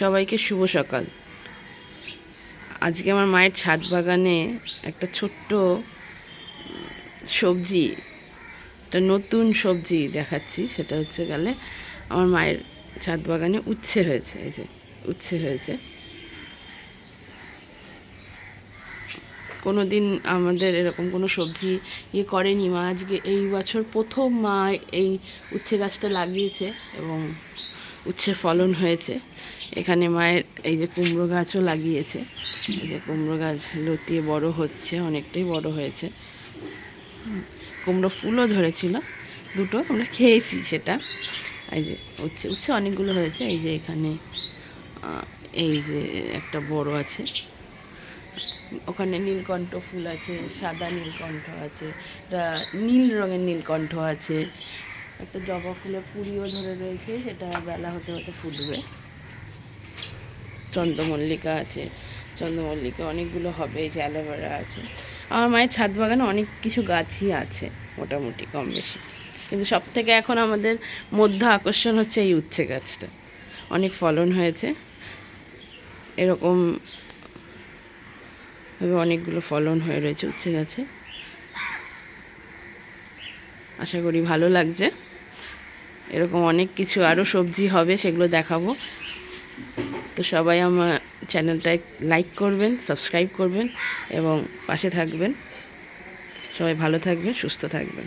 সবাইকে শুভ সকাল। আজকে আমার মায়ের ছাদ বাগানে একটা ছোট্ট সবজি, একটা নতুন সবজি দেখাচ্ছি, সেটা হচ্ছে গেলে আমার মায়ের ছাদ বাগানে উচ্ছে হয়েছে, এই যে উচ্ছে হয়েছে। কোনো দিন আমাদের এরকম কোনো সবজি ইয়ে করেনি মা, আজকে এই বছর প্রথম মা এই উচ্ছে গাছটা লাগিয়েছে এবং উচ্ছে ফলন হয়েছে। এখানে মায়ের এই যে কুমড়ো গাছও লাগিয়েছে। এই যে কুমড়ো গাছ লতিয়ে বড় হচ্ছে, অনেকটাই বড় হয়েছে। কুমড়ো ফুলও ধরেছিল, দুটো আমরা খেয়েছি সেটা। এই যে উচ্ছে উচ্ছে অনেকগুলো হয়েছে, এই যে এখানে এই যে একটা বড় আছে। ওখানে নীলকণ্ঠ ফুল আছে, সাদা নীলকণ্ঠ আছে একটা নীল রঙের নীলকণ্ঠ আছে একটা জবা ফুলের কুড়িও ধরে রয়েছে, সেটা বেলা হতে হতে ফুটবে। চন্দ্রমল্লিকা আছে, চন্দ্রমল্লিকা অনেকগুলো হবে, এই যে অ্যালোভেরা আছে। আমার মায়ের ছাদ বাগানে অনেক কিছু গাছই আছে, মোটামুটি কম বেশি। কিন্তু সব থেকে এখন আমাদের মধ্য আকর্ষণ হচ্ছে এই উচ্ছে গাছটা। অনেক ফলন হয়েছে। এরকম অনেকগুলো ফলন হয়ে রয়েছে উচ্ছে গাছে। আশা করি ভালো লাগছে। এরকম অনেক কিছু আরও সবজি হবে, সেগুলো দেখাবো। তো সবাই আমার চ্যানেলটায় লাইক করবেন, সাবস্ক্রাইব করবেন এবং পাশে থাকবেন। সবাই ভালো থাকবেন, সুস্থ থাকবেন।